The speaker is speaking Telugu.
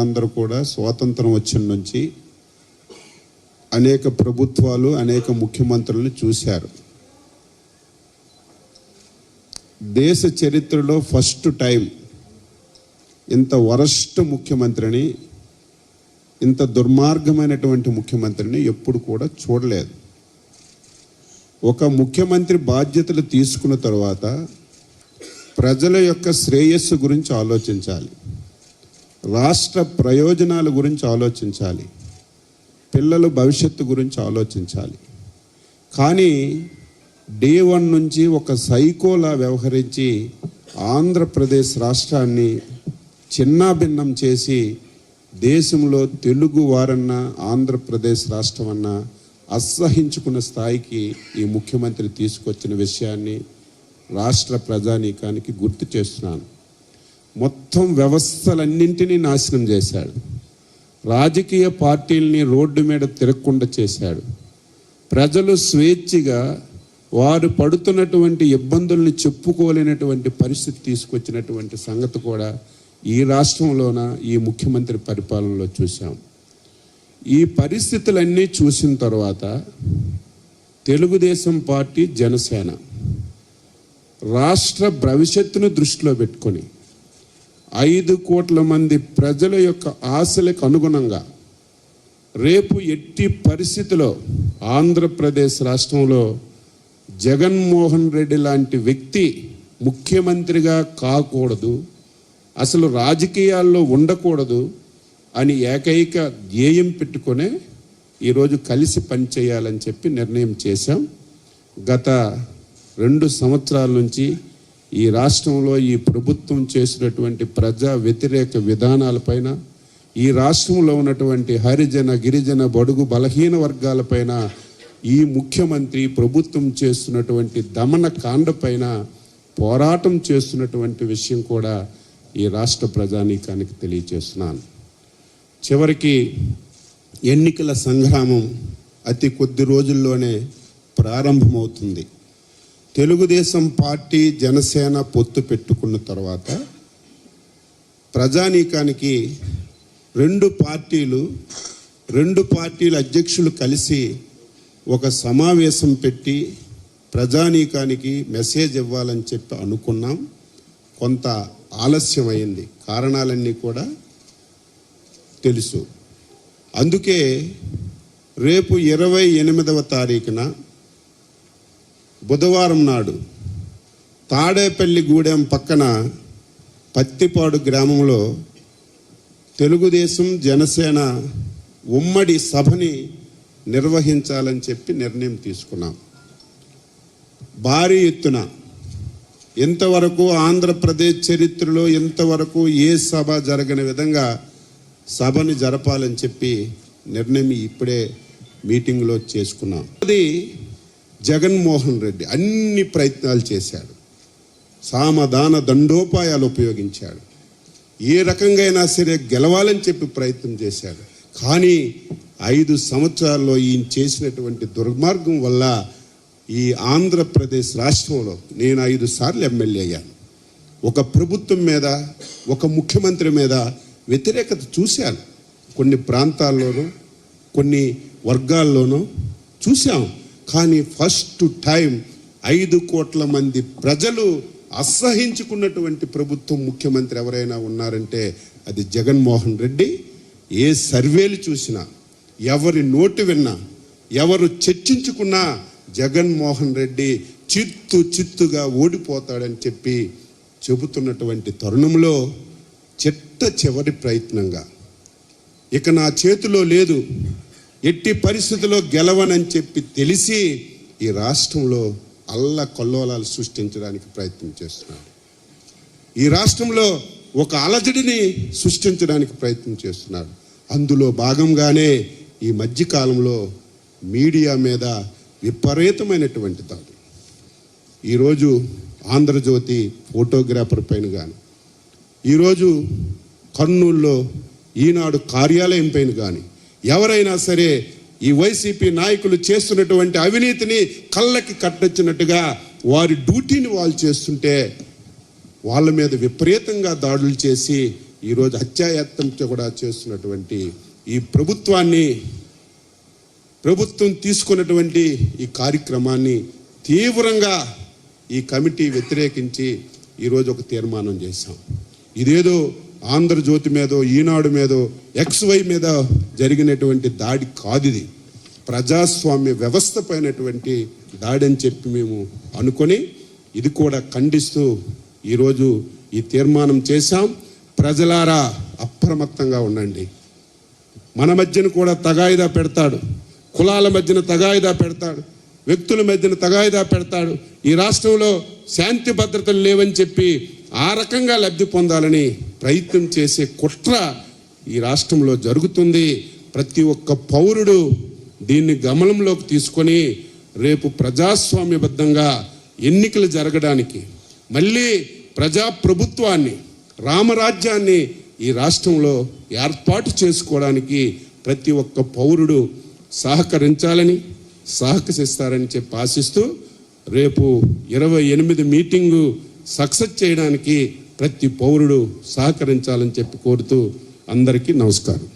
అందరూ కూడా స్వాతంత్రం వచ్చిన నుంచి అనేక ప్రభుత్వాలు అనేక ముఖ్యమంత్రులను చూశారు. దేశ చరిత్రలో ఫస్ట్ టైం ఇంత వరస్ట్ ముఖ్యమంత్రిని ఇంత దుర్మార్గమైనటువంటి ముఖ్యమంత్రిని ఎప్పుడు కూడా చూడలేదు. ఒక ముఖ్యమంత్రి బాధ్యతలు తీసుకున్న తర్వాత ప్రజల యొక్క శ్రేయస్సు గురించి ఆలోచించాలి. రాష్ట్ర ప్రయోజనాల గురించి ఆలోచించాలి. పిల్లల భవిష్యత్తు గురించి ఆలోచించాలి. కానీ డే వన్ నుంచి ఒక సైకోలా వ్యవహరించి ఆంధ్రప్రదేశ్ రాష్ట్రాన్ని చిన్నాభిన్నం చేసి దేశంలో తెలుగు వారన్న ఆంధ్రప్రదేశ్ రాష్ట్రం అన్నా అసహించుకున్న స్థాయికి ఈ ముఖ్యమంత్రి తీసుకొచ్చిన విషయాన్ని రాష్ట్ర ప్రజానీకానికి గుర్తు చేస్తున్నాను. మొత్తం వ్యవస్థలన్నింటినీ నాశనం చేశాడు. రాజకీయ పార్టీల్ని రోడ్డు మీద తిరగకుండా చేశాడు. ప్రజలు స్వేచ్ఛగా వారు పడుతున్నటువంటి ఇబ్బందుల్ని చెప్పుకోలేనటువంటి పరిస్థితి తీసుకొచ్చినటువంటి సంగతి కూడా ఈ రాష్ట్రంలోన ఈ ముఖ్యమంత్రి పరిపాలనలో చూసాం ఈ పరిస్థితులన్నీ చూసిన తర్వాత తెలుగుదేశం పార్టీ జనసేన రాష్ట్ర భవిష్యత్తును దృష్టిలో పెట్టుకొని ఐదు కోట్ల మంది ప్రజల యొక్క ఆశలకు అనుగుణంగా రేపు ఎట్టి పరిస్థితిలో ఆంధ్రప్రదేశ్ రాష్ట్రంలో జగన్మోహన్ రెడ్డి లాంటి వ్యక్తి ముఖ్యమంత్రిగా కాకూడదు అసలు రాజకీయాల్లో ఉండకూడదు అని ఏకైక ధ్యేయం పెట్టుకొనే ఈరోజు కలిసి పనిచేయాలని చెప్పి నిర్ణయం చేశాం. గత రెండు సంవత్సరాల నుంచి ఈ రాష్ట్రంలో ఈ ప్రభుత్వం చేసినటువంటి ప్రజా వ్యతిరేక విధానాలపైన ఈ రాష్ట్రంలో ఉన్నటువంటి హరిజన గిరిజన బడుగు బలహీన వర్గాలపైన ఈ ముఖ్యమంత్రి ప్రభుత్వం చేస్తున్నటువంటి దమన కాండపైన పోరాటం చేస్తున్నటువంటి విషయం కూడా ఈ రాష్ట్ర ప్రజానీకానికి తెలియచేస్తున్నాను. చివరికి ఎన్నికల సంగ్రామం అతి కొద్ది రోజుల్లోనే ప్రారంభమవుతుంది. తెలుగుదేశం పార్టీ జనసేన పొత్తు పెట్టుకున్న తర్వాత ప్రజానీకానికి రెండు పార్టీలు రెండు పార్టీల అధ్యక్షులు కలిసి ఒక సమావేశం పెట్టి ప్రజానీకానికి మెసేజ్ ఇవ్వాలని చెప్పి అనుకున్నాం. కొంత ఆలస్యమైంది. కారణాలన్నీ కూడా తెలుసు. అందుకే రేపు ఇరవై ఎనిమిదవ తారీఖున బుధవారం నాడు తాడేపల్లి గూడెం పక్కన పత్తిపాడు గ్రామంలో తెలుగుదేశం జనసేన ఉమ్మడి సభని నిర్వహించాలని చెప్పి నిర్ణయం తీసుకున్నాం. భారీ ఎత్తున ఇంతవరకు ఆంధ్రప్రదేశ్ చరిత్రలో ఇంతవరకు ఏ సభ జరగని విధంగా సభని జరపాలని చెప్పి నిర్ణయం ఇప్పుడే మీటింగ్లో చేసుకున్నాం. అది జగన్మోహన్ రెడ్డి అన్ని ప్రయత్నాలు చేశాడు. సామదాన దండోపాయాలు ఉపయోగించాడు. ఏ రకంగా అయినా సరే గెలవాలని చెప్పి ప్రయత్నం చేశాడు. కానీ ఐదు సంవత్సరాల్లో ఈయన చేసినటువంటి దుర్మార్గం వల్ల ఈ ఆంధ్రప్రదేశ్ రాష్ట్రంలో నేను ఐదు సార్లు ఎమ్మెల్యే అయ్యాను. ఒక ప్రభుత్వం మీద ఒక ముఖ్యమంత్రి మీద వ్యతిరేకత చూశాను. కొన్ని ప్రాంతాల్లోనూ కొన్ని వర్గాల్లోనూ చూశాము. కానీ ఫస్ట్ టైం ఐదు కోట్ల మంది ప్రజలు అసహించుకున్నటువంటి ప్రభుత్వం ముఖ్యమంత్రి ఎవరైనా ఉన్నారంటే అది జగన్మోహన్ రెడ్డి. ఏ సర్వేలు చూసినా ఎవరి నోటు విన్నా ఎవరు చర్చించుకున్నా జగన్మోహన్ రెడ్డి చిత్తు చిత్తుగా ఓడిపోతాడని చెప్పి చెబుతున్నటువంటి తరుణంలో చిట్ట చివరి ప్రయత్నంగా. ఇక నా చేతిలో లేదు. ఎట్టి పరిస్థితుల్లో గెలవనని చెప్పి తెలిసి ఈ రాష్ట్రంలో అల్ల కొల్లోలాలు సృష్టించడానికి ప్రయత్నం చేస్తున్నాడు ఈ రాష్ట్రంలో ఒక అలజడిని సృష్టించడానికి ప్రయత్నం చేస్తున్నాడు అందులో భాగంగానే ఈ మధ్యకాలంలో మీడియా మీద విపరీతమైనటువంటి దాడు. ఈరోజు ఆంధ్రజ్యోతి ఫోటోగ్రాఫర్ పైన కానీ ఈరోజు కర్నూల్లో ఈనాడు కార్యాలయం పైన కానీ ఎవరైనా సరే ఈ వైసీపీ నాయకులు చేస్తున్నటువంటి అవినీతిని కళ్ళకి కట్టొచ్చినట్టుగా వారి డ్యూటీని వాళ్ళు చేస్తుంటే వాళ్ళ మీద విపరీతంగా దాడులు చేసి ఈరోజు హత్యాయత్నంతో కూడా చేస్తున్నటువంటి ఈ ప్రభుత్వాన్ని ప్రభుత్వం తీసుకున్నటువంటి ఈ కార్యక్రమాన్ని తీవ్రంగా ఈ కమిటీ వ్యతిరేకించి ఈరోజు ఒక తీర్మానం చేశాం. ఇదేదో ఆంధ్రజ్యోతి మీదో ఈనాడు మీదో ఎక్స్వై మీద జరిగినటువంటి దాడి కాదు ఇది ప్రజాస్వామ్య వ్యవస్థ పైనటువంటి దాడి అని చెప్పి మేము అనుకొని ఇది కూడా ఖండిస్తూ ఈరోజు ఈ తీర్మానం చేశాం. ప్రజలారా అప్రమత్తంగా ఉండండి. మన మధ్యన కూడా తగాయిదా పెడతాడు. కులాల మధ్యన తగాయిదా పెడతాడు. వ్యక్తుల మధ్యన తగాయిదా పెడతాడు. ఈ రాష్ట్రంలో శాంతి భద్రతలు లేవని చెప్పి ఆ రకంగా లబ్ధి పొందాలని ప్రయత్నం చేసే కుట్ర ఈ రాష్ట్రంలో జరుగుతుంది. ప్రతి ఒక్క పౌరుడు దీన్ని గమనంలోకి తీసుకొని రేపు ప్రజాస్వామ్యబద్ధంగా ఎన్నికలు జరగడానికి మళ్ళీ ప్రజాప్రభుత్వాన్ని రామరాజ్యాన్ని ఈ రాష్ట్రంలో ఏర్పాటు చేసుకోవడానికి ప్రతి ఒక్క పౌరుడు సహకరించాలని సహకరిస్తారని చెప్పి ఆశిస్తూ రేపు ఇరవై ఎనిమిది మీటింగు సక్సెస్ చేయడానికి ప్రతి పౌరుడు సహకరించాలని చెప్పి కోరుతూ అందరికీ నమస్కారం.